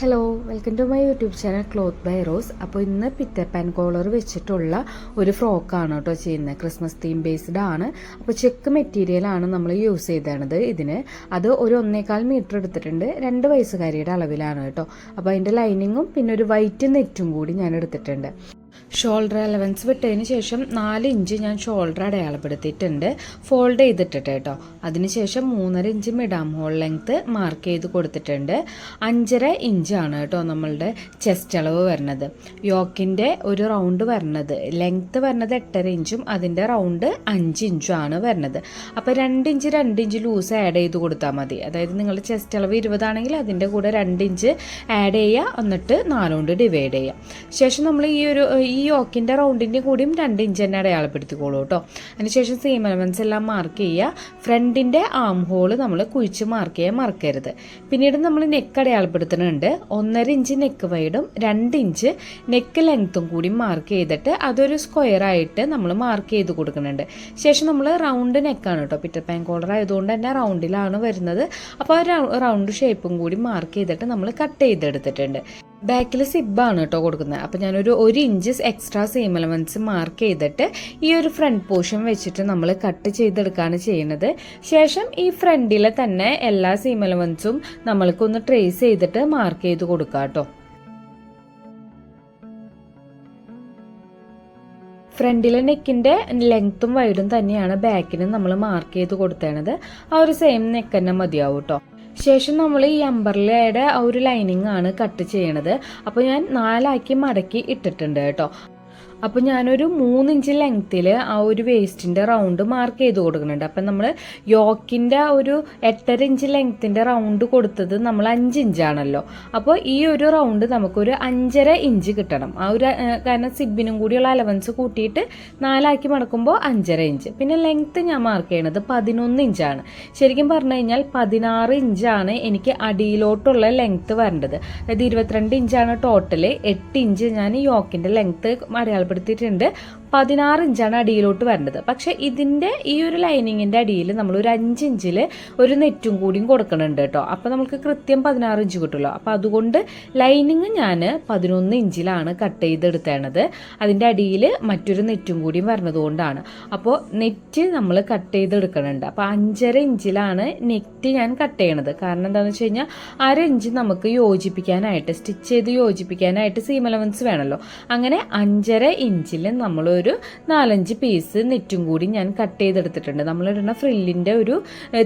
Hello welcome to my YouTube channel cloth by rose അപ്പോൾ ഇന്ന് പിറ്റർ collar വെച്ചിട്ടുള്ള ഒരു ഫ്രോക്കാണ് കേട്ടോ ചെയ്യുന്നത്. ക്രിസ്മസ് തീം ബേസ്ഡ് ആണ്. അപ്പോൾ ചെക്ക് മെറ്റീരിയൽ ആണ് നമ്മൾ യൂസ് ചെയ്തത് ഇതിന്. അത് ഒരു ഒന്നേകാൽ മീറ്റർ എടുത്തിട്ടുണ്ട്. രണ്ട് വയസ്സുകാരിയുടെ അളവിലാണ് കേട്ടോ. അപ്പോൾ അതിന്റെ ലൈനിങ്ങും പിന്നെ ഒരു വൈറ്റ് നെറ്റും കൂടി ഞാൻ എടുത്തിട്ടുണ്ട്. ഷോൾഡർ അലവൻസ് വിട്ടതിന് ശേഷം നാല് ഇഞ്ച് ഞാൻ ഷോൾഡർ അടയാളപ്പെടുത്തിയിട്ടുണ്ട്. ഫോൾഡ് ചെയ്തിട്ടിട്ട് കേട്ടോ. അതിനുശേഷം മൂന്നര ഇഞ്ച് മിഡാം ഹോൾ ലെങ്ത്ത് മാർക്ക് ചെയ്ത് കൊടുത്തിട്ടുണ്ട്. അഞ്ചര ഇഞ്ചാണ് കേട്ടോ നമ്മളുടെ ചെസ്റ്റ് അളവ് വരുന്നത്. യോക്കിന്റെ ഒരു റൗണ്ട് വരുന്നത്. ലെങ്ത്ത് വരുന്നത് എട്ടര ഇഞ്ചും അതിന്റെ റൗണ്ട് അഞ്ച് ഇഞ്ചും ആണ് വരുന്നത്. അപ്പോൾ രണ്ട് ഇഞ്ച് രണ്ട് ഇഞ്ച് ലൂസ് ആഡ് ചെയ്ത് കൊടുത്താൽ മതി. അതായത് നിങ്ങളുടെ ചെസ്റ്റ് അളവ് ഇരുപതാണെങ്കിൽ അതിന്റെ കൂടെ രണ്ട് ഇഞ്ച് ആഡ് ചെയ്യുക. എന്നിട്ട് നാലുകൊണ്ട് ഡിവൈഡ് ചെയ്യുക. ശേഷം നമ്മൾ ഈ ഒരു ഈ ഓക്കിന്റെ റൗണ്ടിന്റെ കൂടിയും രണ്ട് ഇഞ്ച് തന്നെ അടയാളപ്പെടുത്തിക്കോളൂ കേട്ടോ. അതിനുശേഷം സെയിം എലമെൻസ് എല്ലാം മാർക്ക് ചെയ്യുക. ഫ്രണ്ടിന്റെ ആം ഹോൾ നമ്മൾ കുഴിച്ച് മാർക്ക് ചെയ്യാൻ മറക്കരുത്. പിന്നീട് നമ്മൾ നെക്ക് അടയാളപ്പെടുത്തുന്നുണ്ട്. ഒന്നര ഇഞ്ച് നെക്ക് വൈഡും രണ്ട് ഇഞ്ച് നെക്ക് ലെങ്ത്തും കൂടി മാർക്ക് ചെയ്തിട്ട് അതൊരു സ്ക്വയർ ആയിട്ട് നമ്മൾ മാർക്ക് ചെയ്ത് കൊടുക്കുന്നുണ്ട്. ശേഷം നമ്മൾ റൗണ്ട് നെക്കാണ് കേട്ടോ. പിറ്റർ പാൻ കോളർ ആയതുകൊണ്ട് തന്നെ റൗണ്ടിലാണ് വരുന്നത്. അപ്പോൾ ആ റൗണ്ട് ഷേപ്പും കൂടി മാർക്ക് ചെയ്തിട്ട് നമ്മൾ കട്ട് ചെയ്തെടുത്തിട്ടുണ്ട്. ബാക്കിൽ സിബാണ് കേട്ടോ കൊടുക്കുന്നത് അപ്പോൾ ഞാനൊരു ഒരു inch extra same elements mark ചെയ്തിട്ട് ഈ ഒരു ഫ്രണ്ട് പോർഷൻ വെച്ചിട്ട് നമ്മൾ കട്ട് ചെയ്തെടുക്കുകയാണ് ചെയ്യുന്നത് ശേഷം ഈ ഫ്രണ്ടിലെ തന്നെ എല്ലാ സെയിം എലമെന്റ്സും നമ്മൾക്കൊന്ന് ട്രേസ് ചെയ്തിട്ട് മാർക്ക് ചെയ്ത് കൊടുക്കുക കേട്ടോ ഫ്രണ്ടിലെ നെക്കിന്റെ ലെങ്ത്തും വൈഡും തന്നെയാണ് ബാക്കിന് നമ്മൾ മാർക്ക് ചെയ്ത് കൊടുത്തേണത്. ആ ഒരു സെയിം നെക്ക് തന്നെ മതിയാവും കേട്ടോ ശേഷം നമ്മൾ ഈ അമ്പർലയുടെ ഒരു ലൈനിങ് ആണ് കട്ട് ചെയ്യണത്. അപ്പോൾ ഞാൻ നാലാക്കി മടക്കി ഇട്ടിട്ടുണ്ട് കേട്ടോ. അപ്പോൾ ഞാനൊരു മൂന്നിഞ്ച് ലെങ്ത്തിൽ ആ ഒരു വേസ്റ്റിന്റെ റൗണ്ട് മാർക്ക് ചെയ്ത് കൊടുക്കുന്നുണ്ട്. അപ്പം നമ്മൾ യോക്കിന്റെ ഒരു എട്ടര ഇഞ്ച് ലെങ്ത്തിന്റെ റൗണ്ട് കൊടുത്തത് നമ്മൾ അഞ്ച് ഇഞ്ചാണല്ലോ അപ്പോൾ ഈ ഒരു റൗണ്ട് നമുക്കൊരു അഞ്ചര ഇഞ്ച് കിട്ടണം. ആ ഒരു കാരണം സിബിനും കൂടിയുള്ള അലവൻസ് കൂട്ടിയിട്ട് നാലാക്കി മടക്കുമ്പോൾ അഞ്ചര ഇഞ്ച്. പിന്നെ ലെങ്ത്ത് ഞാൻ മാർക്ക് ചെയ്യണത് പതിനൊന്ന് ഇഞ്ചാണ്. ശരിക്കും പറഞ്ഞു കഴിഞ്ഞാൽ പതിനാറ് ഇഞ്ചാണ് എനിക്ക് അടിയിലോട്ടുള്ള ലെങ്ത്ത് വരേണ്ടത്. അതായത് ഇരുപത്തിരണ്ട് ഇഞ്ചാണ് ടോട്ടൽ എട്ട് ഇഞ്ച് ഞാൻ യോക്കിന്റെ ലെങ്ത്ത് അടയാളപ്പെടുത്തി ഉൾപ്പെടുത്തിയിട്ടുണ്ട് പതിനാറ് ഇഞ്ചാണ് അടിയിലോട്ട് വരേണ്ടത്. പക്ഷേ ഇതിന്റെ ഈ ഒരു ലൈനിങ്ങിന്റെ അടിയിൽ നമ്മൾ ഒരു അഞ്ച് ഇഞ്ചിൽ ഒരു നെറ്റും കൂടിയും കൊടുക്കണുണ്ട് കേട്ടോ. അപ്പോൾ നമുക്ക് കൃത്യം പതിനാറ് ഇഞ്ച് കിട്ടുമല്ലോ. അപ്പോൾ അതുകൊണ്ട് ലൈനിങ് ഞാൻ പതിനൊന്ന് ഇഞ്ചിലാണ് കട്ട് ചെയ്തെടുത്തേണത്. അതിന്റെ അടിയിൽ മറ്റൊരു നെറ്റും കൂടിയും വരണതുകൊണ്ടാണ്. അപ്പോൾ നെറ്റ് നമ്മൾ കട്ട് ചെയ്തെടുക്കണുണ്ട്. അപ്പോൾ അഞ്ചര ഇഞ്ചിലാണ് നെറ്റ് ഞാൻ കട്ട് ചെയ്യണത്. കാരണം എന്താണെന്ന് വെച്ച് കഴിഞ്ഞാൽ അര ഇഞ്ച് നമുക്ക് യോജിപ്പിക്കാനായിട്ട് സ്റ്റിച്ച് ചെയ്ത് യോജിപ്പിക്കാനായിട്ട് സീം അലവൻസ് വേണമല്ലോ. അങ്ങനെ അഞ്ചര ഇഞ്ചിൽ നമ്മളൊരു നാലഞ്ച് പീസ് നെറ്റും കൂടി ഞാൻ കട്ട് ചെയ്തെടുത്തിട്ടുണ്ട്. നമ്മളിടുന്ന ഫ്രില്ലിന്റെ ഒരു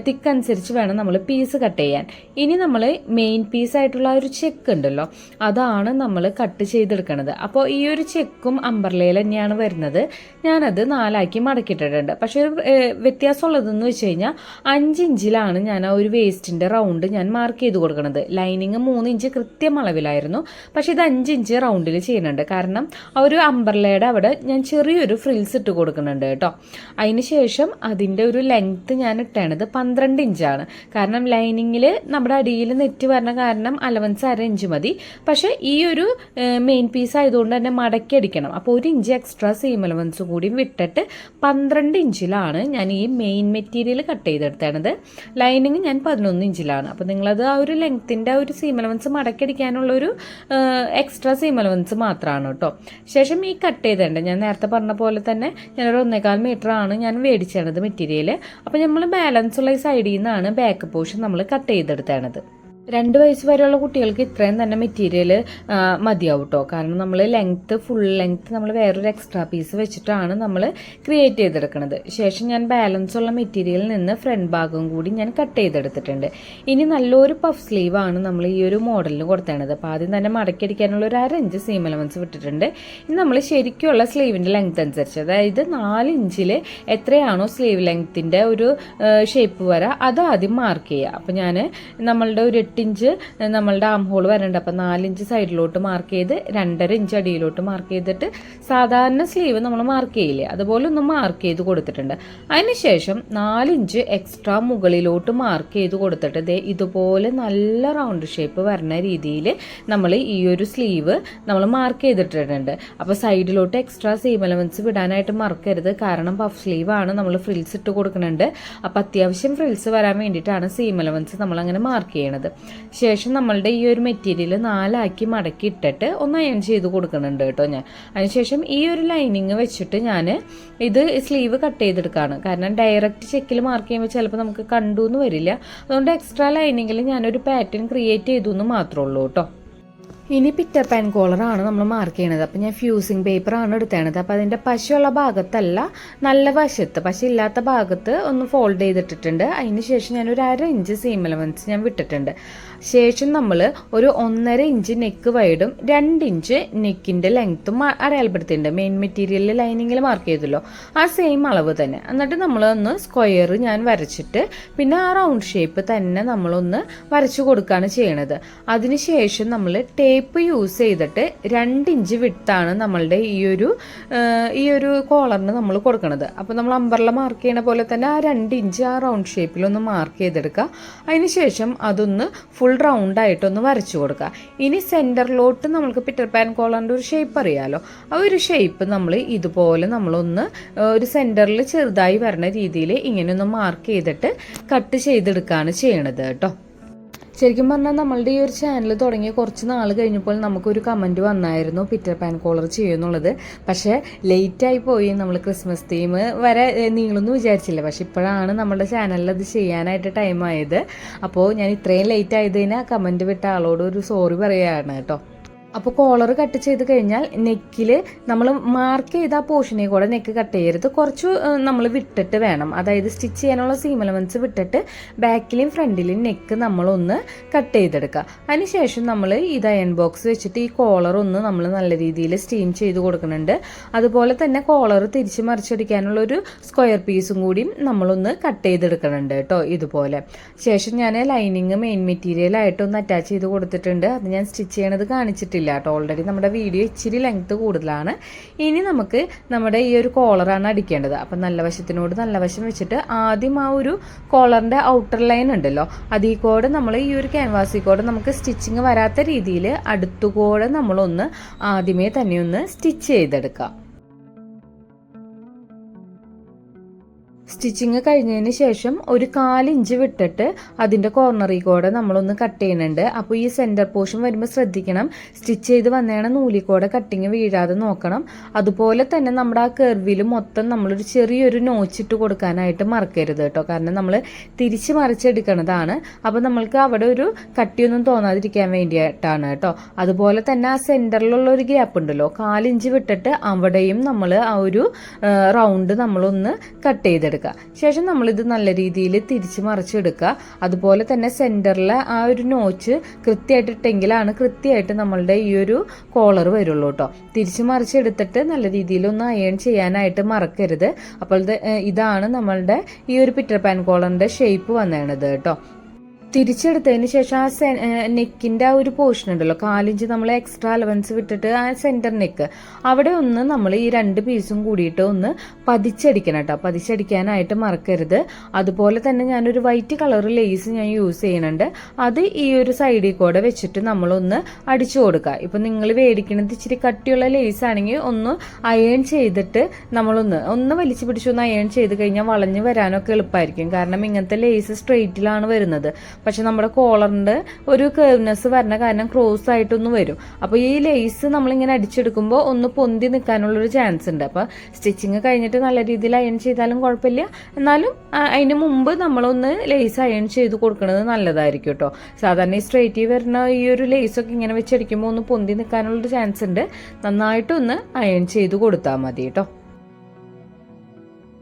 തിക്ക് അനുസരിച്ച് വേണം നമ്മൾ പീസ് കട്ട് ചെയ്യാൻ. ഇനി നമ്മൾ മെയിൻ പീസ് ആയിട്ടുള്ള ഒരു ചെക്ക് ഉണ്ടല്ലോ അതാണ് നമ്മൾ കട്ട് ചെയ്തെടുക്കുന്നത് അപ്പോൾ ഈ ഒരു ചെക്കും അമ്പർലയിൽ തന്നെയാണ് വരുന്നത്. ഞാനത് നാലാക്കി മടക്കിയിട്ടിട്ടുണ്ട്. പക്ഷേ ഒരു വ്യത്യാസമുള്ളതെന്ന് വെച്ച് കഴിഞ്ഞാൽ അഞ്ച് ഇഞ്ചിലാണ് ഞാൻ ആ ഒരു വേസ്റ്റിന്റെ റൗണ്ട് ഞാൻ മാർക്ക് ചെയ്ത് കൊടുക്കുന്നത് ലൈനിങ് മൂന്ന് ഇഞ്ച് കൃത്യം അളവിലായിരുന്നു. പക്ഷേ ഇത് അഞ്ച് ഇഞ്ച് റൗണ്ടിൽ ചെയ്യുന്നുണ്ട്. കാരണം ആ ഒരു അമ്പർലയുടെ അവിടെ ഞാൻ ചെറിയൊരു ഫ്രിൽസ് ഇട്ട് കൊടുക്കുന്നുണ്ട് കേട്ടോ. അതിന് ശേഷം അതിന്റെ ഒരു ലെങ്ത്ത് ഞാൻ ഇട്ടേണത് പന്ത്രണ്ട് ഇഞ്ചാണ് കാരണം ലൈനിങ്ങിൽ നമ്മുടെ അടിയിൽ നെറ്റ് വരണ കാരണം അലവൻസ് അര ഇഞ്ച് മതി. പക്ഷേ ഈ ഒരു മെയിൻ പീസ് ആയതുകൊണ്ട് തന്നെ മടക്കി അടിക്കണം. അപ്പോൾ ഒരു ഇഞ്ച് എക്സ്ട്രാ സീം അലവൻസ് കൂടി വിട്ടിട്ട് പന്ത്രണ്ട് ഇഞ്ചിലാണ് ഞാൻ ഈ മെയിൻ മെറ്റീരിയൽ കട്ട് ചെയ്തെടുത്തേണത്. ലൈനിങ് ഞാൻ പതിനൊന്ന് ഇഞ്ചിലാണ് അപ്പോൾ നിങ്ങളത് ആ ഒരു ലെങ്ത്തിന്റെ ആ ഒരു സീം അലവൻസ് മടക്കി അടിക്കാനുള്ള ഒരു എക്സ്ട്രാ സീം അലവൻസ് മാത്രമാണ് കേട്ടോ. ശേഷം ഈ കട്ട് ചെയ്തേണ്ട ഞാൻ നേരത്തെ പറഞ്ഞ പോലെ തന്നെ ഞാനൊരു ഒന്നേകാൽ ആണ് ഞാൻ മേടിച്ചത് മെറ്റീരിയൽ അപ്പോൾ നമ്മൾ ബാലൻസ് ഉള്ള സൈഡിൽ നിന്നാണ് ബാക്ക് പോർഷൻ നമ്മൾ കട്ട് ചെയ്തെടുത്തേണത്. രണ്ട് വയസ്സ് വരെയുള്ള കുട്ടികൾക്ക് ഇത്രയും തന്നെ മെറ്റീരിയൽ മതിയാവും കേട്ടോ കാരണം നമ്മൾ ലെങ്ത്ത് ഫുൾ ലെങ്ത്ത് നമ്മൾ വേറൊരു എക്സ്ട്രാ പീസ് വെച്ചിട്ടാണ് നമ്മൾ ക്രിയേറ്റ് ചെയ്തെടുക്കുന്നത് ശേഷം ഞാൻ ബാലൻസ് ഉള്ള മെറ്റീരിയലിൽ നിന്ന് ഫ്രണ്ട് ഭാഗം കൂടി ഞാൻ കട്ട് ചെയ്തെടുത്തിട്ടുണ്ട്. ഇനി നല്ലൊരു പഫ് സ്ലീവ് ആണ് നമ്മൾ ഈ ഒരു മോഡലിന് കൊടുത്തേണത്. അപ്പോൾ ആദ്യം തന്നെ മടക്കിയടിക്കാനുള്ള ഒരു അര ഇഞ്ച് സീം എലമെൻസ് വിട്ടിട്ടുണ്ട്. ഇനി നമ്മൾ ശരിക്കുള്ള സ്ലീവിന്റെ ലെങ്ത് അനുസരിച്ച് അതായത് നാല് ഇഞ്ചിൽ എത്രയാണോ സ്ലീവ് ലെങ്ത്തിന്റെ ഒരു ഷേപ്പ് വര അത് ആദ്യം മാർക്ക് ചെയ്യുക അപ്പോൾ ഞാൻ നമ്മളുടെ ഒരു എട്ട് ഇഞ്ച് നമ്മളുടെ ആം ഹോൾ വരണ്ട. അപ്പം നാലിഞ്ച് സൈഡിലോട്ട് മാർക്ക് ചെയ്ത് രണ്ടര ഇഞ്ച് അടിയിലോട്ട് മാർക്ക് ചെയ്തിട്ട് സാധാരണ സ്ലീവ് നമ്മൾ മാർക്ക് ചെയ്യില്ലേ? അതുപോലെ ഒന്ന് മാർക്ക് ചെയ്ത് കൊടുത്തിട്ടുണ്ട്. അതിനുശേഷം നാലിഞ്ച് എക്സ്ട്രാ മുകളിലോട്ട് മാർക്ക് ചെയ്ത് കൊടുത്തിട്ട് ഇതേ ഇതുപോലെ നല്ല റൗണ്ട് ഷേപ്പ് വരുന്ന രീതിയിൽ നമ്മൾ ഈ ഒരു സ്ലീവ് നമ്മൾ മാർക്ക് ചെയ്തിട്ടുണ്ട് അപ്പോൾ സൈഡിലോട്ട് എക്സ്ട്രാ സീം എലമെന്റ്സ് വിടാനായിട്ട് മറക്കരുത്. കാരണം പഫ് സ്ലീവ് ആണ് നമ്മൾ ഫ്രിൽസ് ഇട്ട് കൊടുക്കുന്നുണ്ട് അപ്പോൾ അത്യാവശ്യം ഫ്രിൽസ് വരാൻ വേണ്ടിയിട്ടാണ് സീം എലമെന്റ്സ് നമ്മൾ അങ്ങനെ മാർക്ക് ചെയ്യണത്. ശേഷം നമ്മളുടെ ഈ ഒരു മെറ്റീരിയൽ നാലാക്കി മടക്കി ഇട്ടിട്ട് ഒന്ന് അയൺ ചെയ്ത് കൊടുക്കുന്നുണ്ട് കേട്ടോ ഞാൻ. അതിനുശേഷം ഈ ഒരു ലൈനിങ് വെച്ചിട്ട് ഞാൻ ഇത് സ്ലീവ് കട്ട് ചെയ്തെടുക്കുകയാണ് കാരണം ഡയറക്റ്റ് ചെക്കിൽ മാർക്ക് ചെയ്യുമ്പോൾ ചിലപ്പോൾ നമുക്ക് കണ്ടു എന്ന് വരില്ല. അതുകൊണ്ട് എക്സ്ട്രാ ലൈനിങ്ങിൽ ഞാനൊരു പാറ്റേൺ ക്രിയേറ്റ് ചെയ്തു എന്ന് മാത്രമേ ഉള്ളൂ കേട്ടോ. ഇനി പിറ്റർ പാൻ കോളറാണ് നമ്മൾ മാർക്ക് ചെയ്യണത്. അപ്പം ഞാൻ ഫ്യൂസിങ് പേപ്പറാണ് എടുത്തേണത്. അപ്പം അതിന്റെ പശയുള്ള ഭാഗത്തല്ല നല്ല വശത്ത് പശ ഇല്ലാത്ത ഭാഗത്ത് ഒന്ന് ഫോൾഡ് ചെയ്തിട്ടിട്ടുണ്ട്. അതിന് ശേഷം ഞാൻ ഒരു അര ഇഞ്ച് സീം എലവൻസ് ഞാൻ വിട്ടിട്ടുണ്ട്. ശേഷം നമ്മൾ ഒരു ഒന്നര ഇഞ്ച് നെക്ക് വൈഡും രണ്ട് ഇഞ്ച് നെക്കിന്റെ ലെങ്ത്തും അടയാളപ്പെടുത്തിയിട്ടുണ്ട്. മെയിൻ മെറ്റീരിയലിൽ ലൈനിങ്ങിൽ മാർക്ക് ചെയ്തല്ലോ. ആ സെയിം അളവ് തന്നെ. എന്നിട്ട് നമ്മളൊന്ന് സ്ക്വയർ ഞാൻ വരച്ചിട്ട് പിന്നെ ആ റൗണ്ട് ഷേപ്പ് തന്നെ നമ്മളൊന്ന് വരച്ചു കൊടുക്കുകയാണ് ചെയ്യണത്. അതിനുശേഷം നമ്മൾ ടേപ്പ് യൂസ് ചെയ്തിട്ട് രണ്ട് ഇഞ്ച് വിട്ടാണ് നമ്മളുടെ ഈ ഒരു ഈ ഒരു കോളറിന് നമ്മൾ കൊടുക്കുന്നത് അപ്പോൾ നമ്മൾ അമ്പർല മാർക്ക് ചെയ്യണ പോലെ തന്നെ ആ രണ്ട് ഇഞ്ച് ആ റൗണ്ട് ഷേപ്പിലൊന്ന് മാർക്ക് ചെയ്തെടുക്കുക അതിനുശേഷം അതൊന്ന് ഫുൾ റൗണ്ട് ആയിട്ടൊന്ന് വരച്ചു കൊടുക്കുക. ഇനി സെന്ററിലോട്ട് നമുക്ക് പിറ്റർ പാൻ കോളറിന്റെ ഒരു ഷേപ്പ് അറിയാലോ. ആ ഒരു ഷേപ്പ് നമ്മൾ ഇതുപോലെ നമ്മളൊന്ന് ഒരു സെന്ററിൽ ചെറുതായി വരണ രീതിയിൽ ഇങ്ങനെ ഒന്ന് മാർക്ക് ചെയ്തിട്ട് കട്ട് ചെയ്തെടുക്കുകയാണ് ചെയ്യണത് കേട്ടോ. ശരിക്കും പറഞ്ഞാൽ നമ്മളുടെ ഈ ഒരു ചാനൽ തുടങ്ങിയ കുറച്ച് നാൾ കഴിഞ്ഞപ്പോൾ നമുക്കൊരു കമന്റ് വന്നായിരുന്നു പിറ്റർ പാൻ കോളർ ചെയ്യുമെന്നുള്ളത് പക്ഷേ ലേറ്റായി പോയി നമ്മൾ ക്രിസ്മസ് തീം വരെ ഏഹ്, നീളുമെന്ന് വിചാരിച്ചില്ല. പക്ഷെ ഇപ്പോഴാണ് നമ്മുടെ ചാനലിൽ അത് ചെയ്യാനായിട്ട് ടൈം ആയത്. അപ്പോൾ ഞാൻ ഇത്രയും ലേറ്റ് ആയതിന് കമന്റ് വിട്ട ആളോട് ഒരു സോറി പറയുകയാണ് കേട്ടോ. അപ്പോൾ കോളർ കട്ട് ചെയ്ത് കഴിഞ്ഞാൽ നെക്കിൽ നമ്മൾ മാർക്ക് ചെയ്ത ആ പോർഷനെ കൂടെ നെക്ക് കട്ട് ചെയ്യരുത്. കുറച്ച് നമ്മൾ വിട്ടിട്ട് വേണം. അതായത് സ്റ്റിച്ച് ചെയ്യാനുള്ള സീം എലമെന്റ്സ് വിട്ടിട്ട് ബാക്കിലും ഫ്രണ്ടിലും നെക്ക് നമ്മളൊന്ന് കട്ട് ചെയ്തെടുക്കുക അതിനുശേഷം നമ്മൾ ഇത് അയൺ ബോക്സ് വെച്ചിട്ട് ഈ കോളർ ഒന്ന് നമ്മൾ നല്ല രീതിയിൽ സ്റ്റീം ചെയ്ത് കൊടുക്കുന്നുണ്ട്. അതുപോലെ തന്നെ കോളർ തിരിച്ച് മറിച്ചടിക്കാനുള്ള ഒരു സ്ക്വയർ പീസും കൂടിയും നമ്മളൊന്ന് കട്ട് ചെയ്തെടുക്കുന്നുണ്ട് കേട്ടോ ഇതുപോലെ. ശേഷം ഞാൻ ലൈനിങ് മെയിൻ മെറ്റീരിയൽ ആയിട്ടൊന്ന് അറ്റാച്ച് ചെയ്ത് കൊടുത്തിട്ടുണ്ട്. അത് ഞാൻ സ്റ്റിച്ച് ചെയ്യണത് കാണിച്ചിട്ടില്ല. കേട്ടോ ഓൾറെഡി നമ്മുടെ വീഡിയോ ഇച്ചിരി ലെങ്ത് കൂടുതലാണ്. ഇനി നമുക്ക് നമ്മുടെ ഈ ഒരു കോളറാണ് അടിക്കേണ്ടത്. അപ്പം നല്ല വശത്തിനോട് നല്ല വശം വെച്ചിട്ട് ആദ്യം ആ ഒരു കോളറിന്റെ ഔട്ടർ ലൈൻ ഉണ്ടല്ലോ അതിൽ കൂടെ നമ്മൾ ഈ ഒരു ക്യാൻവാസിൽ കൂടെ നമുക്ക് സ്റ്റിച്ചിങ് വരാത്ത രീതിയിൽ അടുത്തുകൂടെ നമ്മളൊന്ന് ആദ്യമേ തന്നെ ഒന്ന് സ്റ്റിച്ച് ചെയ്തെടുക്കാം. സ്റ്റിച്ചിങ് കഴിഞ്ഞതിന് ശേഷം ഒരു കാലിഞ്ച് വിട്ടിട്ട് അതിന്റെ കോർണറിൽ കൂടെ നമ്മളൊന്ന് കട്ട് ചെയ്യുന്നുണ്ട്. അപ്പോൾ ഈ സെന്റർ പോർഷൻ വരുമ്പോൾ ശ്രദ്ധിക്കണം. സ്റ്റിച്ച് ചെയ്ത് വന്നേണ നൂലിൽ കൂടെ കട്ടിങ് വീഴാതെ നോക്കണം. അതുപോലെ തന്നെ നമ്മുടെ ആ കെർവിൽ മൊത്തം നമ്മളൊരു ചെറിയൊരു നോച്ചിട്ട് കൊടുക്കാനായിട്ട് മറക്കരുത് കേട്ടോ. കാരണം നമ്മൾ തിരിച്ച് മറിച്ചെടുക്കണതാണ്. അപ്പോൾ നമ്മൾക്ക് അവിടെ ഒരു കട്ടിയൊന്നും തോന്നാതിരിക്കാൻ വേണ്ടിയിട്ടാണ് കേട്ടോ. അതുപോലെ തന്നെ ആ സെന്ററിലുള്ള ഒരു ഗ്യാപ്പ് ഉണ്ടല്ലോ. കാലിഞ്ച് വിട്ടിട്ട് അവിടെയും നമ്മൾ ആ ഒരു റൗണ്ട് നമ്മളൊന്ന് കട്ട് ചെയ്തെടുക്കുക ശേഷം നമ്മളിത് നല്ല രീതിയിൽ തിരിച്ച് മറിച്ചെടുക്കുക. അതുപോലെ തന്നെ സെന്ററിലെ ആ ഒരു നോച്ച് കൃത്യമായിട്ട് ഇട്ടെങ്കിലാണ് കൃത്യമായിട്ട് നമ്മളുടെ ഈ ഒരു കോളർ വരുള്ളൂ കേട്ടോ തിരിച്ച് മറിച്ചെടുത്തിട്ട് നല്ല രീതിയിൽ ഒന്ന് അയൺ ചെയ്യാനായിട്ട് മറക്കരുത്. അപ്പോൾ ഇതാണ് നമ്മളുടെ ഈ ഒരു പിറ്റർ പാൻ കോളറിന്റെ ഷേപ്പ് വന്നേണത് കേട്ടോ തിരിച്ചെടുത്തതിന് ശേഷം ആ സെ നെക്കിന്റെ ആ ഒരു പോർഷൻ ഉണ്ടല്ലോ കാലിഞ്ച് നമ്മൾ എക്സ്ട്രാ അലവൻസ് വിട്ടിട്ട് ആ സെന്റർ നെക്ക് അവിടെ ഒന്ന് നമ്മൾ ഈ രണ്ട് പീസും കൂടിയിട്ട് ഒന്ന് പതിച്ചടിക്കണം കേട്ടോ. പതിച്ചടിക്കാനായിട്ട് മറക്കരുത്. അതുപോലെ തന്നെ ഞാനൊരു വൈറ്റ് കളർ ലേസ് ഞാൻ യൂസ് ചെയ്യുന്നുണ്ട്. അത് ഈ ഒരു സൈഡിൽ കൂടെ വെച്ചിട്ട് നമ്മളൊന്ന് അടിച്ചു കൊടുക്കുക. ഇപ്പം നിങ്ങൾ മേടിക്കുന്നത് ഇച്ചിരി കട്ടിയുള്ള ലേസ് ആണെങ്കിൽ ഒന്ന് അയൺ ചെയ്തിട്ട് നമ്മളൊന്ന് ഒന്ന് വലിച്ചു പിടിച്ചൊന്ന് അയൺ ചെയ്ത് കഴിഞ്ഞാൽ വളഞ്ഞു വരാനൊക്കെ എളുപ്പമായിരിക്കും കാരണം ഇങ്ങനത്തെ ലേസ് സ്ട്രെയിറ്റിലാണ് വരുന്നത്. പക്ഷെ നമ്മുടെ കോളറിന്റെ ഒരു കേർവ്നെസ് വരണ കാരണം ക്രോസ് ആയിട്ടൊന്ന് വരും. അപ്പോൾ ഈ ലേസ് നമ്മളിങ്ങനെ അടിച്ചെടുക്കുമ്പോൾ ഒന്ന് പൊന്തി നിൽക്കാനുള്ള ഒരു ചാൻസ് ഉണ്ട്. അപ്പോൾ സ്റ്റിച്ചിങ് കഴിഞ്ഞിട്ട് നല്ല രീതിയിൽ അയൺ ചെയ്താലും കുഴപ്പമില്ല. എന്നാലും അതിന് മുമ്പ് നമ്മളൊന്ന് ലേസ് അയൺ ചെയ്ത് കൊടുക്കുന്നത് നല്ലതായിരിക്കും കേട്ടോ. സാധാരണ ഈ സ്ട്രേറ്റ് വരുന്ന ഈ ഒരു ലേസൊക്കെ ഇങ്ങനെ വെച്ചടിക്കുമ്പോൾ ഒന്ന് പൊന്തി നിൽക്കാനുള്ള ഒരു ചാൻസ് ഉണ്ട്. നന്നായിട്ടൊന്ന് അയൺ ചെയ്ത് കൊടുത്താൽ മതി കേട്ടോ.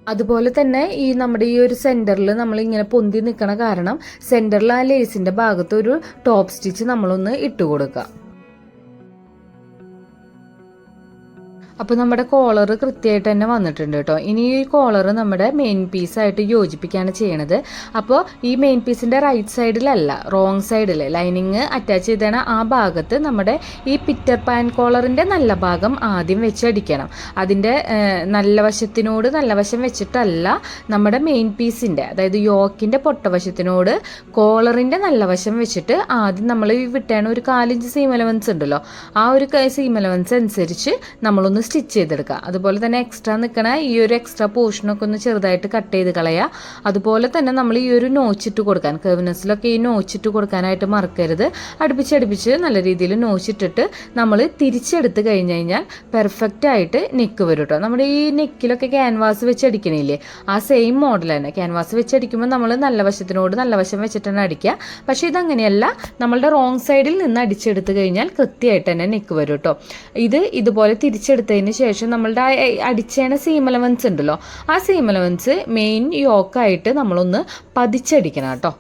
അതുപോലെ തന്നെ ഈ നമ്മുടെ ഈ ഒരു സെന്ററിൽ നമ്മൾ ഇങ്ങനെ പൊന്തി നിൽക്കണ കാരണം സെന്ററിൽ ആ ലേസിന്റെ ഭാഗത്ത് ഒരു ടോപ്പ് സ്റ്റിച്ച് നമ്മളൊന്ന് ഇട്ട് അപ്പോൾ നമ്മുടെ കോളർ കൃത്യമായിട്ട് തന്നെ വന്നിട്ടുണ്ട് കേട്ടോ. ഇനി ഈ കോളർ നമ്മുടെ മെയിൻ പീസായിട്ട് യോജിപ്പിക്കുകയാണ് ചെയ്യണത്. അപ്പോൾ ഈ മെയിൻ പീസിന്റെ റൈറ്റ് സൈഡിലല്ല റോങ് സൈഡിൽ ലൈനിങ് അറ്റാച്ച് ചെയ്തേണ ആ ഭാഗത്ത് നമ്മുടെ ഈ പിറ്റർ പാൻ കോളറിന്റെ നല്ല ഭാഗം ആദ്യം വെച്ചടിക്കണം. അതിന്റെ നല്ല വശത്തിനോട് നല്ല വശം വെച്ചിട്ടല്ല നമ്മുടെ മെയിൻ പീസിന്റെ അതായത് യോക്കിന്റെ പൊട്ടവശത്തിനോട് കോളറിന്റെ നല്ല വശം വെച്ചിട്ട് ആദ്യം നമ്മൾ വിട്ടേണ ഒരു കാലിഞ്ച് സീം എലവൻസ് ഉണ്ടല്ലോ ആ ഒരു സീം എലവൻസ് അനുസരിച്ച് നമ്മളൊന്ന് സ്റ്റിച്ച് ചെയ്തെടുക്കുക. അതുപോലെ തന്നെ എക്സ്ട്രാ നിൽക്കണ ഈ ഒരു എക്സ്ട്രാ പോർഷനൊക്കെ ഒന്ന് ചെറുതായിട്ട് കട്ട് ചെയ്ത് കളയുക. അതുപോലെ തന്നെ നമ്മൾ ഈ ഒരു നോച്ചിട്ട് കൊടുക്കാൻ കേവിനസിലൊക്കെ ഈ നോച്ചിട്ട് കൊടുക്കാനായിട്ട് മറക്കരുത്. അടുപ്പിച്ചടുപ്പിച്ച് നല്ല രീതിയിൽ നോച്ചിട്ടിട്ട് നമ്മൾ തിരിച്ചെടുത്ത് കഴിഞ്ഞ് കഴിഞ്ഞാൽ പെർഫെക്റ്റ് ആയിട്ട് നെക്ക് വരും കേട്ടോ. നമ്മുടെ ഈ നെക്കിലൊക്കെ ക്യാൻവാസ് വെച്ച് അടിക്കണില്ലേ ആ സെയിം മോഡൽ തന്നെ. ക്യാൻവാസ് വെച്ച് അടിക്കുമ്പോൾ നമ്മൾ നല്ല വശത്തിനോട് നല്ല വശം വെച്ചിട്ടാണ് അടിക്കുക. പക്ഷേ ഇതങ്ങനെയല്ല നമ്മളുടെ റോങ് സൈഡിൽ നിന്ന് അടിച്ചെടുത്ത് കഴിഞ്ഞാൽ കൃത്യമായിട്ട് തന്നെ നെക്ക് വരും കേട്ടോ. ഇത് ഇതുപോലെ തിരിച്ചെടുത്തതിന് ശേഷം നമ്മളുടെ അടിച്ചേണ സീം അലവൻസ് ഉണ്ടല്ലോ ആ സീം അലവൻസ് മെയിൻ യോക്കായിട്ട് നമ്മളൊന്ന് പതിച്ചടിക്കണം കേട്ടോ.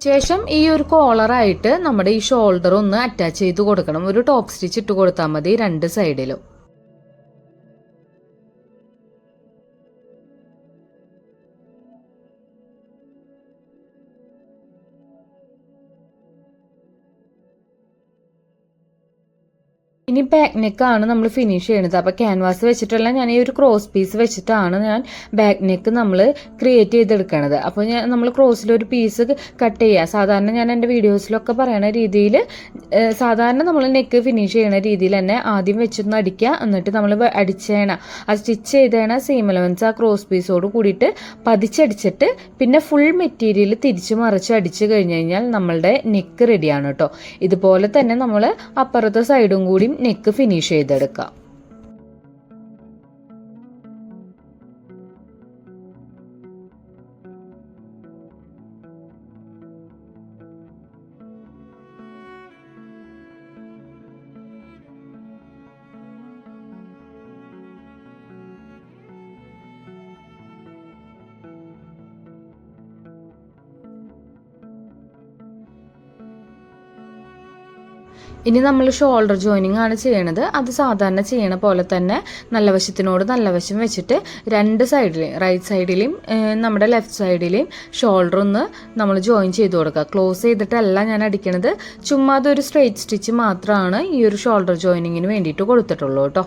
ശേഷം ഈ ഒരു കോളറായിട്ട് നമ്മുടെ ഈ ഷോൾഡർ ഒന്ന് അറ്റാച്ച് ചെയ്ത് കൊടുക്കണം. ഒരു ടോപ്പ് സ്റ്റിച്ച് ഇട്ട് കൊടുത്താൽ മതി രണ്ട് സൈഡിലും ഇനി ബാക്ക് നെക്കാണ് നമ്മൾ ഫിനിഷ് ചെയ്യുന്നത് അപ്പോൾ ക്യാൻവാസ് വെച്ചിട്ടല്ല ഞാൻ ഈ ഒരു ക്രോസ് പീസ് വെച്ചിട്ടാണ് ഞാൻ ബാക്ക് നെക്ക് നമ്മൾ ക്രിയേറ്റ് ചെയ്തെടുക്കണത്. അപ്പോൾ ഞാൻ നമ്മൾ ക്രോസിൽ ഒരു പീസ് കട്ട് ചെയ്യുക സാധാരണ ഞാൻ എന്റെ വീഡിയോസിലൊക്കെ പറയുന്ന രീതിയിൽ സാധാരണ നമ്മൾ നെക്ക് ഫിനിഷ് ചെയ്യണ രീതിയിൽ തന്നെ ആദ്യം വെച്ചൊന്ന് അടിക്കുക എന്നിട്ട് നമ്മൾ അടിച്ചേണ ആ സ്റ്റിച്ച് ചെയ്തേണ സെയിം അലവൻസ് ആ ക്രോസ് പീസോട് കൂടിയിട്ട് പതിച്ചടിച്ചിട്ട് പിന്നെ ഫുൾ മെറ്റീരിയൽ തിരിച്ച് മറിച്ച് അടിച്ച് കഴിഞ്ഞ് കഴിഞ്ഞാൽ നമ്മളുടെ നെക്ക് റെഡിയാണ് കേട്ടോ ഇതുപോലെ തന്നെ നമ്മൾ അപ്പുറത്തെ സൈഡും കൂടി നെക്ക് ഫിനിഷ് ചെയ്തെടുക്കാം. ഇനി നമ്മൾ ഷോൾഡർ ജോയിനിങ് ആണ് ചെയ്യണത്. അത് സാധാരണ ചെയ്യണ പോലെ തന്നെ നല്ല വശത്തിനോട് നല്ല വശം വെച്ചിട്ട് രണ്ട് സൈഡിലെയും റൈറ്റ് സൈഡിലെയും നമ്മുടെ ലെഫ്റ്റ് സൈഡിലെയും ഷോൾഡർ ഒന്ന് നമ്മൾ ജോയിൻ ചെയ്ത് കൊടുക്കുക. ക്ലോസ് ചെയ്തിട്ടല്ല ഞാൻ അടിക്കണത്. ചുമ്മാ അതൊരു സ്ട്രെയിറ്റ് സ്റ്റിച്ച് മാത്രമാണ് ഈ ഒരു ഷോൾഡർ ജോയിനിങ്ങിന് വേണ്ടിയിട്ട് കൊടുത്തിട്ടുള്ളൂ കേട്ടോ.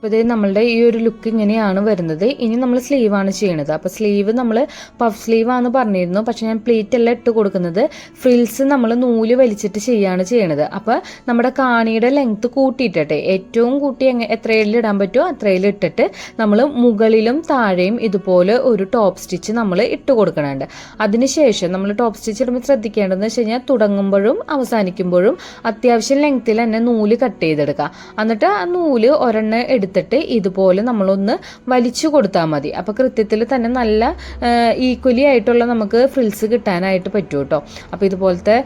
അപ്പോൾ ഇത് നമ്മളുടെ ഈ ഒരു ലുക്ക് ഇങ്ങനെയാണ് വരുന്നത്. ഇനി നമ്മൾ സ്ലീവാണ് ചെയ്യണത്. അപ്പോൾ സ്ലീവ് നമ്മൾ പഫ് സ്ലീവാന്ന് പറഞ്ഞിരുന്നു. പക്ഷേ ഞാൻ പ്ലേറ്റ് എല്ലാം ഇട്ട് കൊടുക്കുന്നത്. ഫ്രിൽസ് നമ്മൾ നൂൽ വലിച്ചിട്ട് ചെയ്യാണ് ചെയ്യണത്. അപ്പോൾ നമ്മുടെ കാണിയുടെ ലെങ്ത് കൂട്ടിയിട്ടെ ഏറ്റവും കൂട്ടി എത്രയിൽ ഇടാൻ പറ്റുമോ അത്രയിൽ ഇട്ടിട്ട് നമ്മൾ മുകളിലും താഴെയും ഇതുപോലെ ഒരു ടോപ്പ് സ്റ്റിച്ച് നമ്മൾ ഇട്ട് കൊടുക്കണുണ്ട്. അതിനുശേഷം നമ്മൾ ടോപ്പ് സ്റ്റിച്ച് ഇടുമ്പോൾ ശ്രദ്ധിക്കേണ്ടതെന്ന് വെച്ച് കഴിഞ്ഞാൽ തുടങ്ങുമ്പോഴും അവസാനിക്കുമ്പോഴും അത്യാവശ്യം ലെങ്ത്തിൽ തന്നെ നൂൽ കട്ട് ചെയ്തെടുക്കുക. എന്നിട്ട് ആ നൂൽ ഒരെണ്ണം എടുത്ത് എടുത്തിട്ട് ഇതുപോലെ നമ്മളൊന്ന് വലിച്ചു കൊടുത്താൽ മതി. അപ്പോൾ കൃത്യത്തിൽ തന്നെ നല്ല ഈക്വലി ആയിട്ടുള്ള നമുക്ക് ഫ്രിൽസ് കിട്ടാനായിട്ട് പറ്റും കേട്ടോ അപ്പോൾ ഇതുപോലത്തെ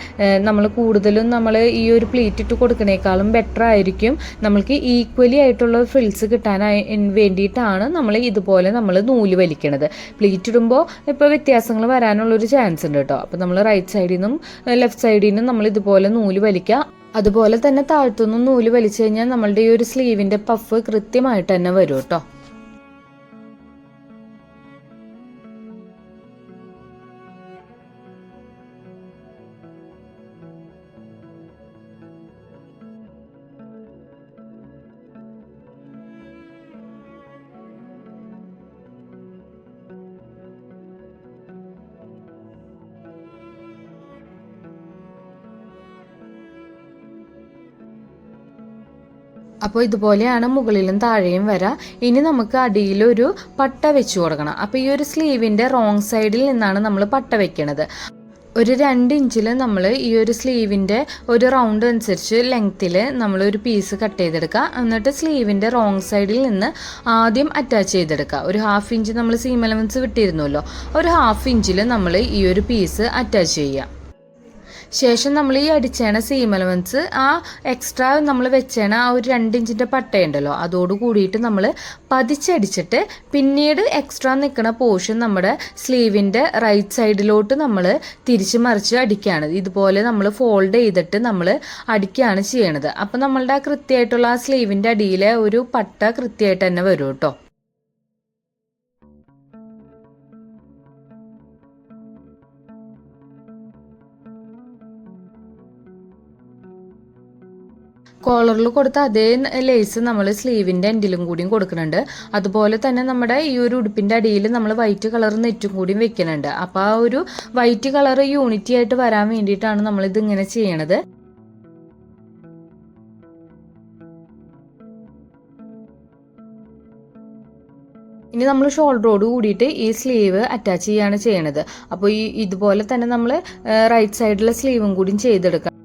നമ്മൾ കൂടുതലും നമ്മൾ ഈ ഒരു പ്ലേറ്റ് ഇട്ട് കൊടുക്കണേക്കാളും ബെറ്റർ ആയിരിക്കും നമ്മൾക്ക് ഈക്വലി ആയിട്ടുള്ള ഫ്രിൽസ് കിട്ടാനായി വേണ്ടിയിട്ടാണ് നമ്മൾ ഇതുപോലെ നമ്മൾ നൂൽ വലിക്കണത്. പ്ലേറ്റ് ഇടുമ്പോൾ ഇപ്പോൾ വ്യത്യാസങ്ങൾ വരാനുള്ളൊരു ചാൻസ് ഉണ്ട് കേട്ടോ അപ്പോൾ നമ്മൾ റൈറ്റ് സൈഡിൽ നിന്നും ലെഫ്റ്റ് സൈഡിൽ നിന്നും നമ്മൾ ഇതുപോലെ നൂൽ വലിക്കുക അതുപോലെ തന്നെ താഴ്ത്തുനിന്ന് നൂൽ വലിച്ചു കഴിഞ്ഞാൽ നമ്മളുടെ ഈ ഒരു സ്ലീവിന്റെ പഫ് കൃത്യമായിട്ട് തന്നെ വരും കേട്ടോ. അപ്പോൾ ഇതുപോലെയാണ് മുകളിലും താഴെയും വര. ഇനി നമുക്ക് അടിയിലൊരു പട്ട വെച്ചു കൊടുക്കണം. അപ്പോൾ ഈ ഒരു സ്ലീവിന്റെ റോങ് സൈഡിൽ നിന്നാണ് നമ്മൾ പട്ട വെക്കണത്. ഒരു രണ്ട് ഇഞ്ചിൽ നമ്മൾ ഈ ഒരു സ്ലീവിന്റെ ഒരു റൗണ്ട് അനുസരിച്ച് ലെങ്ത്തിൽ നമ്മൾ ഒരു പീസ് കട്ട് ചെയ്തെടുക്കുക എന്നിട്ട് സ്ലീവിന്റെ റോങ് സൈഡിൽ നിന്ന് ആദ്യം അറ്റാച്ച് ചെയ്തെടുക്കുക ഒരു ഹാഫ് ഇഞ്ച് നമ്മൾ സീം എലവൻസ് വിട്ടിരുന്നല്ലോ. ഒരു ഹാഫ് ഇഞ്ചിൽ നമ്മൾ ഈ ഒരു പീസ് അറ്റാച്ച് ചെയ്യുക ശേഷം നമ്മൾ ഈ അടിച്ചേണ സീം അലവൻസ് ആ എക്സ്ട്രാ നമ്മൾ വെച്ചേണ ആ ഒരു രണ്ട് ഇഞ്ചിന്റെ പട്ടയുണ്ടല്ലോ അതോട് കൂടിയിട്ട് നമ്മൾ പതിച്ചടിച്ചിട്ട് പിന്നീട് എക്സ്ട്രാ നിൽക്കുന്ന പോർഷൻ നമ്മുടെ സ്ലീവിന്റെ റൈറ്റ് സൈഡിലോട്ട് നമ്മൾ തിരിച്ച് മറിച്ച് അടിക്കുകയാണ് ഇതുപോലെ നമ്മൾ ഫോൾഡ് ചെയ്തിട്ട് നമ്മൾ അടിക്കുകയാണ് ചെയ്യണത്. അപ്പം നമ്മളുടെ ആ കൃത്യമായിട്ടുള്ള ആ സ്ലീവിന്റെ അടിയിലെ ഒരു പട്ട കൃത്യമായിട്ട് തന്നെ വരും കേട്ടോ. കോളറിൽ കൊടുത്ത അതേ ലേസ് നമ്മൾ സ്ലീവിന്റെ എൻഡിലും കൂടിയും കൊടുക്കുന്നുണ്ട്. അതുപോലെ തന്നെ നമ്മുടെ ഈ ഒരു ഉടുപ്പിന്റെ അടിയിൽ നമ്മൾ വൈറ്റ് കളർ നെറ്റും കൂടിയും വെക്കുന്നുണ്ട്. അപ്പോൾ ആ ഒരു വൈറ്റ് കളർ യൂണിറ്റി ആയിട്ട് വരാൻ വേണ്ടിയിട്ടാണ് നമ്മൾ ഇത് ഇങ്ങനെ ചെയ്യണത്. ഇനി നമ്മൾ ഷോൾഡറോട് കൂടിയിട്ട് ഈ സ്ലീവ് അറ്റാച്ച് ചെയ്യാണ് ചെയ്യണത്. അപ്പോൾ ഈ ഇതുപോലെ തന്നെ നമ്മൾ റൈറ്റ് സൈഡിലെ സ്ലീവും കൂടിയും ചെയ്തെടുക്കണം.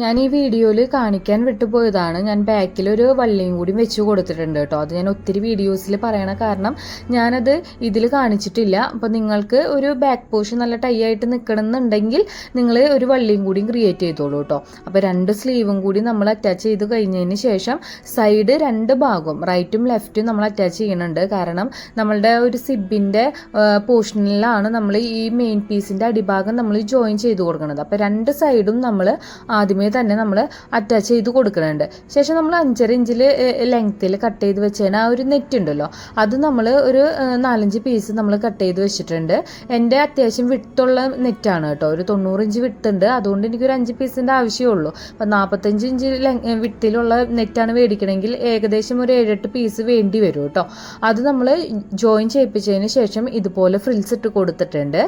ഞാൻ ഈ വീഡിയോയിൽ കാണിക്കാൻ വിട്ടുപോയതാണ്. ഞാൻ ബാക്കിൽ ഒരു വള്ളിയും കൂടി വെച്ച് കൊടുത്തിട്ടുണ്ട് കേട്ടോ. അത് ഞാൻ ഒത്തിരി വീഡിയോസിൽ പറയണ കാരണം ഞാനത് ഇതിൽ കാണിച്ചിട്ടില്ല. അപ്പോൾ നിങ്ങൾക്ക് ഒരു ബാക്ക് പോർഷൻ നല്ല ടൈ ആയിട്ട് നിൽക്കണമെന്നുണ്ടെങ്കിൽ നിങ്ങൾ ഒരു വള്ളിയും കൂടി ക്രിയേറ്റ് ചെയ്തോളൂ കേട്ടോ. അപ്പോൾ രണ്ട് സ്ലീവും കൂടി നമ്മൾ അറ്റാച്ച് ചെയ്ത് കഴിഞ്ഞതിന് ശേഷം സൈഡ് രണ്ട് ഭാഗവും റൈറ്റും ലെഫ്റ്റും നമ്മൾ അറ്റാച്ച് ചെയ്യുന്നുണ്ട്. കാരണം നമ്മളുടെ ഒരു സിബിന്റെ പോർഷനിലാണ് നമ്മൾ ഈ മെയിൻ പീസിന്റെ അടിഭാഗം നമ്മൾ ജോയിൻ ചെയ്ത് കൊടുക്കുന്നത് അപ്പോൾ രണ്ട് സൈഡും നമ്മൾ ആദ്യമേ തന്നെ നമ്മൾ അറ്റാച്ച് ചെയ്ത് കൊടുക്കുന്നുണ്ട് ശേഷം നമ്മൾ അഞ്ചര ഇഞ്ചിൽ ലെങ്ത്തിൽ കട്ട് ചെയ്ത് വെച്ചതിന് ആ ഒരു നെറ്റ് ഉണ്ടല്ലോ. അത് നമ്മൾ ഒരു നാലഞ്ച് പീസ് നമ്മൾ കട്ട് ചെയ്ത് വെച്ചിട്ടുണ്ട്. എന്റെ അത്യാവശ്യം വിട്ടുള്ള നെറ്റാണ് കേട്ടോ. ഒരു തൊണ്ണൂറ് ഇഞ്ച് വിട്ടുണ്ട് അതുകൊണ്ട് എനിക്കൊരു അഞ്ച് പീസിന്റെ ആവശ്യമേ ഉള്ളൂ. അപ്പം നാൽപ്പത്തഞ്ച് ഇഞ്ച് വിട്ടിലുള്ള നെറ്റാണ് മേടിക്കണമെങ്കിൽ ഏകദേശം ഒരു ഏഴെട്ട് പീസ് വേണ്ടി വരും കേട്ടോ. അത് നമ്മൾ ജോയിൻ ചെയ്യിപ്പിച്ചതിന് ശേഷം ഇതുപോലെ ഫ്രിൽസ് ഇട്ട് കൊടുത്തിട്ടുണ്ട്.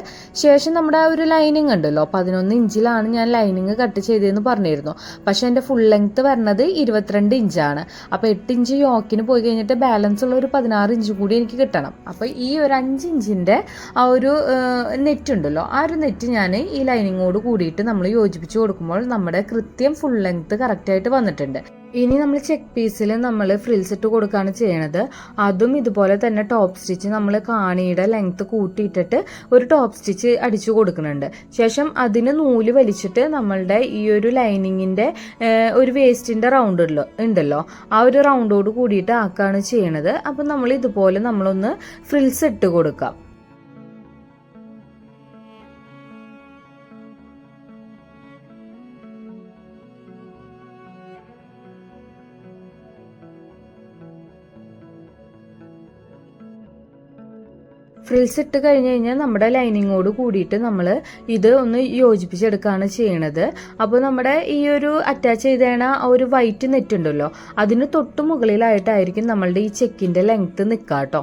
ശേഷം നമ്മുടെ ആ ഒരു ലൈനിങ് ഉണ്ടല്ലോ. പതിനൊന്ന് ഇഞ്ചിലാണ് ഞാൻ ലൈനിങ് കട്ട് ചെയ്തതെന്ന് പറഞ്ഞിരുന്നു പക്ഷെ എന്റെ ഫുൾ ലെങ്ത് വരുന്നത് ഇരുപത്തിരണ്ട് ഇഞ്ചാണ് അപ്പോൾ എട്ട് ഇഞ്ച് യോക്കിന് പോയി കഴിഞ്ഞിട്ട് ബാലൻസ് ഉള്ള ഒരു പതിനാറ് ഇഞ്ച് കൂടി എനിക്ക് കിട്ടണം. അപ്പോൾ ഈ ഒരു അഞ്ച് ഇഞ്ചിന്റെ ആ ഒരു നെറ്റ് ഉണ്ടല്ലോ ആ ഒരു നെറ്റ് ഞാൻ ഈ ലൈനിങ്ങോട് കൂടിയിട്ട് നമ്മൾ യോജിപ്പിച്ച് കൊടുക്കുമ്പോൾ നമ്മുടെ കൃത്യം ഫുൾ ലെങ്ത് കറക്റ്റായിട്ട് വന്നിട്ടുണ്ട്. ഇനി നമ്മൾ ചെക്ക് പീസിൽ നമ്മൾ ഫ്രിൽസ് ഇട്ട് കൊടുക്കുകയാണ് ചെയ്യണത്. അതും ഇതുപോലെ തന്നെ ടോപ്പ് സ്റ്റിച്ച് നമ്മൾ കാണിയുടെ ലെങ്ത് കൂട്ടിയിട്ടിട്ട് ഒരു ടോപ്പ് സ്റ്റിച്ച് അടിച്ചു കൊടുക്കുന്നുണ്ട്. ശേഷം അതിന് നൂൽ വലിച്ചിട്ട് നമ്മളുടെ ഈ ഒരു ലൈനിങ്ങിന്റെ ഒരു വേസ്റ്റിന്റെ റൗണ്ട് ഉണ്ടല്ലോ. ആ ഒരു റൗണ്ടോട് കൂടിയിട്ട് ആക്കുകയാണ് ചെയ്യണത്. അപ്പം നമ്മൾ ഇതുപോലെ നമ്മളൊന്ന് ഫ്രിൽസ് ഇട്ട് കൊടുക്കാം. ഫ്രിൽസ് ഇട്ട് കഴിഞ്ഞ് കഴിഞ്ഞാൽ നമ്മുടെ ലൈനിങ്ങോട് കൂടിയിട്ട് നമ്മൾ ഇത് ഒന്ന് യോജിപ്പിച്ചെടുക്കുകയാണ് ചെയ്യണത്. അപ്പോൾ നമ്മുടെ ഈ ഒരു അറ്റാച്ച് ചെയ്തേണ ആ ഒരു വൈറ്റ് നെറ്റ് ഉണ്ടല്ലോ അതിന് തൊട്ട് മുകളിലായിട്ടായിരിക്കും നമ്മളുടെ ഈ ചെക്കിന്റെ ലെങ്ത്ത് നിൽക്കുക കേട്ടോ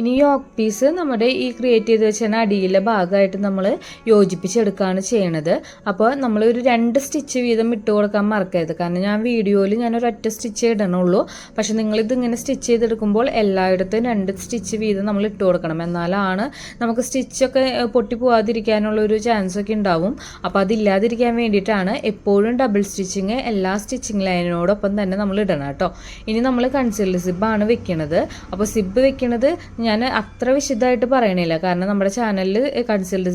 ഇനി യോക്ക് പീസ് നമ്മുടെ ഈ ക്രിയേറ്റ് ചെയ്ത് വെച്ചാൽ അടിയിലെ ഭാഗമായിട്ട് നമ്മൾ യോജിപ്പിച്ചെടുക്കുകയാണ് ചെയ്യണത്. അപ്പോൾ നമ്മൾ ഒരു രണ്ട് സ്റ്റിച്ച് വീതം ഇട്ട് കൊടുക്കാൻ മറക്കരുത്. കാരണം ഞാൻ വീഡിയോയിൽ ഞാൻ ഒരൊറ്റ സ്റ്റിച്ച് ഇടണുള്ളൂ. പക്ഷെ നിങ്ങളിത് ഇങ്ങനെ സ്റ്റിച്ച് ചെയ്തെടുക്കുമ്പോൾ എല്ലായിടത്തും രണ്ട് സ്റ്റിച്ച് വീതം നമ്മൾ ഇട്ട് കൊടുക്കണം. എന്നാലാണ് നമുക്ക് സ്റ്റിച്ചൊക്കെ പൊട്ടി പോകാതിരിക്കാനുള്ള ഒരു ചാൻസ് ഒക്കെ ഉണ്ടാവും. അപ്പോൾ അതില്ലാതിരിക്കാൻ വേണ്ടിയിട്ടാണ് എപ്പോഴും ഡബിൾ സ്റ്റിച്ചിങ് എല്ലാ സ്റ്റിച്ചിങ് ലൈനിനോടൊപ്പം തന്നെ നമ്മൾ ഇടണം കേട്ടോ. ഇനി നമ്മൾ കൺസീൽഡ് സിബാണ് വെക്കുന്നത് അപ്പോൾ സിബ് വെക്കണത് ഞാൻ അത്ര വിശദമായിട്ട് പറയണില്ല. കാരണം നമ്മുടെ ചാനലിൽ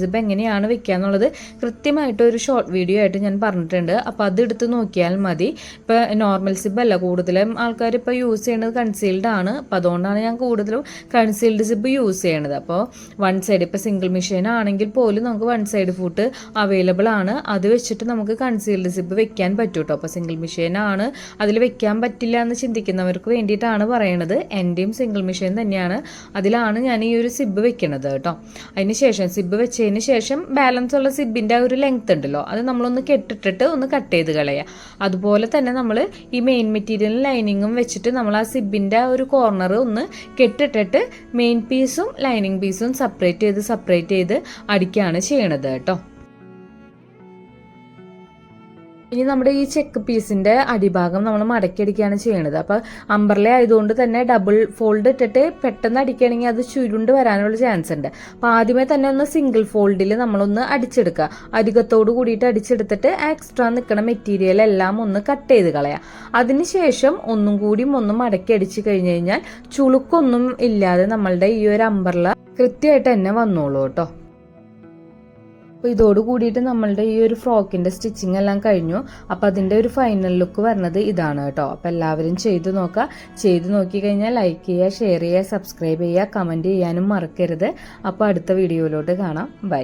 സിബ് എങ്ങനെയാണ് വെക്കുക എന്നുള്ളത് കൃത്യമായിട്ട് ഒരു ഷോർട്ട് വീഡിയോ ആയിട്ട് ഞാൻ പറഞ്ഞിട്ടുണ്ട്. അപ്പോൾ അത് എടുത്ത് നോക്കിയാൽ മതി. ഇപ്പോൾ നോർമൽ സിബ് അല്ല കൂടുതലും ആൾക്കാർ ഇപ്പോൾ യൂസ് ചെയ്യുന്നത് കൺസീൽഡ് ആണ്. അപ്പോൾ അതുകൊണ്ടാണ് ഞാൻ കൂടുതലും കൺസീൽഡ് സിബ് യൂസ് ചെയ്യണത്. അപ്പോൾ വൺ സൈഡ് ഇപ്പോൾ സിംഗിൾ മെഷീൻ ആണെങ്കിൽ പോലും നമുക്ക് വൺ സൈഡ് ഫുട്ട് അവൈലബിൾ ആണ്. അത് വെച്ചിട്ട് നമുക്ക് കൺസീൽഡ് സിബ് വെക്കാൻ പറ്റും കേട്ടോ അപ്പോൾ സിംഗിൾ മെഷീൻ ആണ്. അതിൽ വെക്കാൻ പറ്റില്ല എന്ന് ചിന്തിക്കുന്നവർക്ക് വേണ്ടിയിട്ടാണ് പറയണത്. എന്റെയും സിംഗിൾ മെഷീൻ തന്നെയാണ്. അതിലാണ് ഞാൻ ഈ ഒരു സിബ് വെക്കണത് കേട്ടോ. അതിന് ശേഷം സിബ് വെച്ചതിന് ശേഷം ബാലൻസ് ഉള്ള സിബിന്റെ ആ ഒരു ലെങ്ത് ഉണ്ടല്ലോ അത് നമ്മളൊന്ന് കെട്ടിട്ടിട്ട് ഒന്ന് കട്ട് ചെയ്ത് കളയുക അതുപോലെ തന്നെ നമ്മൾ ഈ മെയിൻ മെറ്റീരിയൽ ലൈനിങ്ങും വെച്ചിട്ട് നമ്മൾ ആ സിബിന്റെ ആ ഒരു കോർണർ ഒന്ന് കെട്ടിട്ടിട്ട് മെയിൻ പീസും ലൈനിങ് പീസും സെപ്പറേറ്റ് ചെയ്ത് സെപ്പറേറ്റ് ചെയ്ത് അടിക്കുകയാണ് ചെയ്യണത് കേട്ടോ. ഇനി നമ്മുടെ ഈ ചെക്ക് പീസിന്റെ അടിഭാഗം നമ്മൾ മടക്കിയടിക്കുകയാണ് ചെയ്യുന്നത് അപ്പോൾ അമ്പർല ആയതുകൊണ്ട് തന്നെ ഡബിൾ ഫോൾഡ് ഇട്ടിട്ട് പെട്ടെന്ന് അടിക്കുകയാണെങ്കിൽ അത് ചുരുണ്ട് വരാനുള്ള ചാൻസ് ഉണ്ട്. അപ്പോൾ ആദ്യമേ തന്നെ ഒന്ന് സിംഗിൾ ഫോൾഡിൽ നമ്മളൊന്ന് അടിച്ചെടുക്കുക. അരികത്തോട് കൂടിയിട്ട് അടിച്ചെടുത്തിട്ട് എക്സ്ട്രാ നിൽക്കുന്ന മെറ്റീരിയൽ എല്ലാം ഒന്ന് കട്ട് ചെയ്ത് കളയാം. അതിനുശേഷം ഒന്നും കൂടി ഒന്ന് മടക്കി അടിച്ചു കഴിഞ്ഞ് കഴിഞ്ഞാൽ ചുളുക്കൊന്നും ഇല്ലാതെ നമ്മളുടെ ഈ ഒരു അമ്പർല കൃത്യമായിട്ട് തന്നെ വന്നോളൂ കേട്ടോ. അപ്പോൾ ഇതോട് കൂടിയിട്ട് നമ്മളുടെ ഈ ഒരു ഫ്രോക്കിന്റെ സ്റ്റിച്ചിങ് എല്ലാം കഴിഞ്ഞു. അപ്പോൾ അതിന്റെ ഒരു ഫൈനൽ ലുക്ക് വരുന്നത് ഇതാണ് കേട്ടോ. അപ്പോൾ എല്ലാവരും ചെയ്തു നോക്കുക. ചെയ്തു നോക്കി കഴിഞ്ഞാൽ ലൈക്ക് ചെയ്യുക ഷെയർ ചെയ്യുക സബ്സ്ക്രൈബ് ചെയ്യുക കമന്റ് ചെയ്യാനും മറക്കരുത്. അപ്പോൾ അടുത്ത വീഡിയോയിലോട്ട് കാണാം. ബൈ